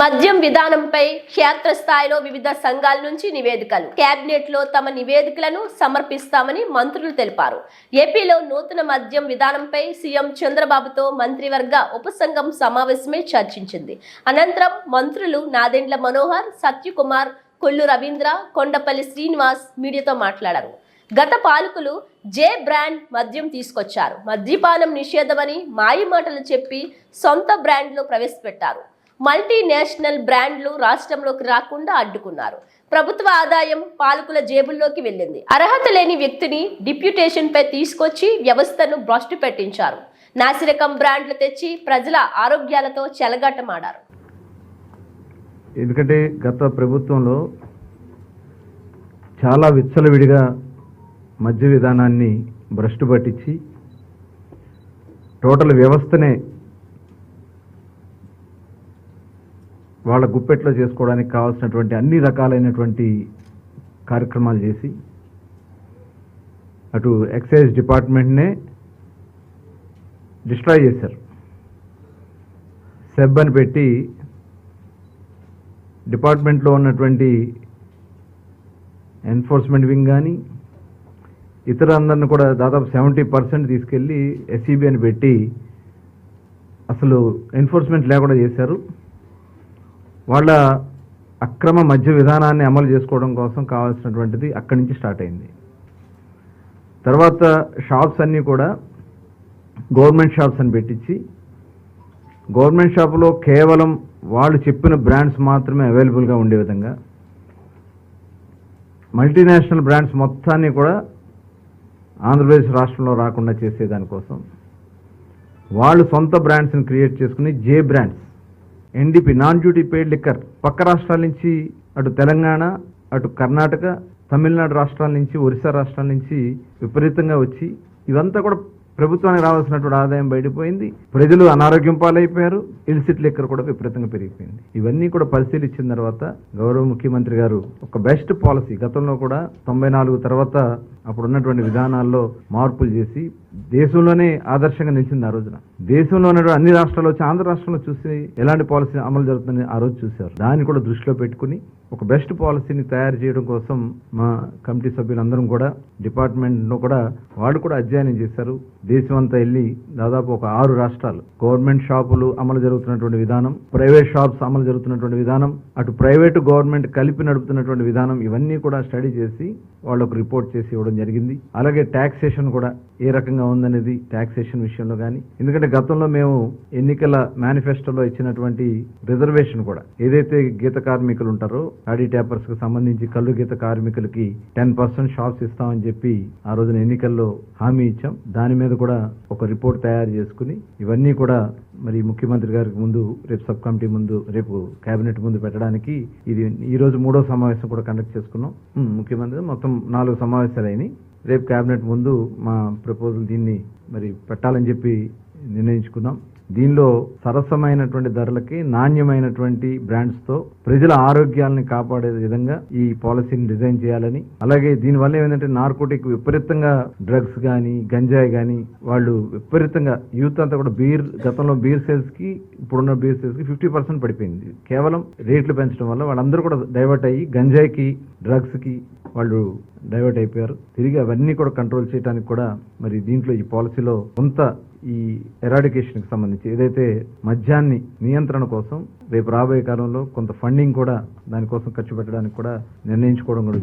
మద్యం విధానంపై క్షేత్రస్థాయిలో వివిధ సంఘాల నుంచి నివేదికలు. కేబినెట్లో తమ నివేదికలను సమర్పిస్తామని మంత్రులు తెలిపారు. ఏపీలో నూతన మద్యం విధానంపై సీఎం చంద్రబాబుతో మంత్రివర్గ ఉపసంఘం సమావేశమే చర్చించింది. అనంతరం మంత్రులు నాదెండ్ల మనోహర్ సత్యకుమార్ కొల్లు రవీంద్ర కొండపల్లి శ్రీనివాస్ మీడియాతో మాట్లాడారు. గత పాలకులు జే బ్రాండ్ మద్యం తీసుకొచ్చారు. మద్యపానం నిషేధమని మాయమాటలు చెప్పి సొంత బ్రాండ్లో ప్రవేశపెట్టారు. మల్టీనేషనల్ బ్రాండ్లు రాష్ట్రంలోకి రాకుండా అడ్డుకున్నారు. ప్రభుత్వ ఆదాయం పాలకుల జేబుల్లోకి వెళ్ళింది. అర్హత లేని వ్యక్తిని డిప్యూటేషన్పై తీసుకొచ్చి వ్యవస్థను భ్రష్టు పెట్టించారు. నాసిరకం బ్రాండ్లు తెచ్చి ప్రజల ఆరోగ్యాలతో చెలగాటమాడారు. ఎందుకంటే గత ప్రభుత్వంలో చాలా విచ్చలవిడిగా మద్య విధానాన్ని భ్రష్టు పట్టించి టోటల్ వ్యవస్థనే వాళ్ళ గుప్పెట్లో చేసుకోవడానికి కావాల్సినటువంటి అన్ని రకాలైనటువంటి కార్యక్రమాలు చేసి అటు ఎక్సైజ్ డిపార్ట్మెంట్నే డిస్ట్రాయ్ చేశారు. సెబ్ అని పెట్టి డిపార్ట్మెంట్లో ఉన్నటువంటి ఎన్ఫోర్స్మెంట్ వింగ్ కానీ ఇతర అందరిని కూడా దాదాపు సెవెంటీ పర్సెంట్ తీసుకెళ్ళి ఎస్సీబీ అని పెట్టి అసలు ఎన్ఫోర్స్మెంట్ లేకుండా చేశారు. వాళ్ళ అక్రమ మధ్య విధానాన్ని అమలు చేసుకోవడం కోసం కావాల్సినటువంటిది అక్కడి నుంచి స్టార్ట్ అయింది. తర్వాత షాప్స్ అన్నీ కూడా గవర్నమెంట్ షాప్స్ అని పెట్టించి గవర్నమెంట్ షాపులో కేవలం వాళ్ళు చెప్పిన బ్రాండ్స్ మాత్రమే అవైలబుల్గా ఉండే విధంగా మల్టీనేషనల్ బ్రాండ్స్ మొత్తాన్ని కూడా ఆంధ్రప్రదేశ్ రాష్ట్రంలో రాకుండా చేసేదానికోసం వాళ్ళు సొంత బ్రాండ్స్ని క్రియేట్ చేసుకుని J brands NDP non duty paid liquor పక్క రాష్ట్రాల నుంచి అటు తెలంగాణ అటు కర్ణాటక తమిళనాడు రాష్ట్రాల నుంచి ఒరిస్సా రాష్ట్రాల నుంచి విపరీతంగా వచ్చి ఇదంతా కూడా ప్రభుత్వానికి రావాల్సినటువంటి ఆదాయం బయటపోయింది. ప్రజలు అనారోగ్యం పాలైపోయారు. ఇల్సిట్ లెక్కర్ కూడా విపరీతంగా పెరిగిపోయింది. ఇవన్నీ కూడా పరిశీలించిన తర్వాత గౌరవ ముఖ్యమంత్రి గారు ఒక బెస్ట్ పాలసీ గతంలో కూడా తొంభై నాలుగు తర్వాత అప్పుడు ఉన్నటువంటి విధానాల్లో మార్పులు చేసి దేశంలోనే ఆదర్శంగా నిలిచింది ఆ రోజున. దేశంలో ఉన్నటువంటి అన్ని రాష్ట్రాల్లో వచ్చి ఆంధ్ర రాష్ట్రంలో చూసి ఎలాంటి పాలసీ అమలు జరుగుతుందని ఆ రోజు చూశారు. దాన్ని కూడా దృష్టిలో పెట్టుకుని ఒక బెస్ట్ పాలసీని తయారు చేయడం కోసం మా కమిటీ సభ్యులందరం కూడా డిపార్ట్మెంట్లో కూడా వాళ్ళు కూడా అధ్యయనం చేశారు. దేశం అంతా వెళ్ళి దాదాపు ఒక ఆరు రాష్ట్రాలు గవర్నమెంట్ షాపులు అమలు జరుగుతున్నటువంటి విధానం ప్రైవేట్ షాప్స్ అమలు జరుగుతున్నటువంటి విధానం అటు ప్రైవేటు గవర్నమెంట్ కలిపి నడుపుతున్నటువంటి విధానం ఇవన్నీ కూడా స్టడీ చేసి వాళ్ళకు రిపోర్ట్ చేసి ఇవ్వడం జరిగింది. అలాగే ట్యాక్సేషన్ కూడా ఏ రకంగా ఉందనేది ట్యాక్సేషన్ విషయంలో కానీ ఎందుకంటే గతంలో మేము ఎన్నికల మేనిఫెస్టోలో ఇచ్చినటువంటి రిజర్వేషన్ కూడా ఏదైతే గీత కార్మికులు ఉంటారో ఆడి ట్యాపర్స్కు సంబంధించి కళ్ళు గీత కార్మికులకి టెన్ పర్సెంట్ షాప్స్ ఇస్తామని చెప్పి ఆ రోజున ఎన్నికల్లో హామీ ఇచ్చాం. దాని మీద కూడా ఒక రిపోర్ట్ తయారు చేసుకుని ఇవన్నీ కూడా మరి ముఖ్యమంత్రి గారికి ముందు రేపు సబ్ కమిటీ ముందు రేపు కేబినెట్ ముందు పెట్టడానికి ఇది ఈ రోజు మూడో సమావేశం కూడా కండక్ట్ చేసుకున్నాం. ముఖ్యమంత్రి మొత్తం నాలుగు సమావేశాలు అయినాయి రేపు కేబినెట్ ముందు మా ప్రపోజల్ దీన్ని మరి పెట్టాలని చెప్పి నిర్ణయించుకున్నాం. దీనిలో సరసమైనటువంటి ధరలకి నాణ్యమైనటువంటి బ్రాండ్స్తో ప్రజల ఆరోగ్యాలను కాపాడే విధంగా ఈ పాలసీని డిజైన్ చేయాలని అలాగే దీనివల్ల ఏంటంటే నార్కోటిక్ విపరీతంగా డ్రగ్స్ కానీ గంజాయి కానీ వాళ్ళు విపరీతంగా యూత్ అంతా కూడా బీర్ గతంలో బీర్ సేల్స్కి ఇప్పుడున్న బీర్ సేల్స్కి ఫిఫ్టీ పర్సెంట్ పడిపోయింది. కేవలం రేట్లు పెంచడం వల్ల వాళ్ళందరూ కూడా డైవర్ట్ అయ్యి గంజాయికి డ్రగ్స్కి వాళ్ళు డైవర్ట్ అయిపోయారు. తిరిగి అవన్నీ కూడా కంట్రోల్ చేయడానికి కూడా మరి దీంట్లో ఈ పాలసీలో కొంత ఈ ఎరాడికేషన్కి సంబంధించి ఏదైతే మద్యాన్ని నియంత్రణ కోసం రేపు రాబోయే కాలంలో కొంత ఫండింగ్ కూడా దానికోసం ఖర్చు పెట్టడానికి కూడా నిర్ణయించుకోవడం కూడా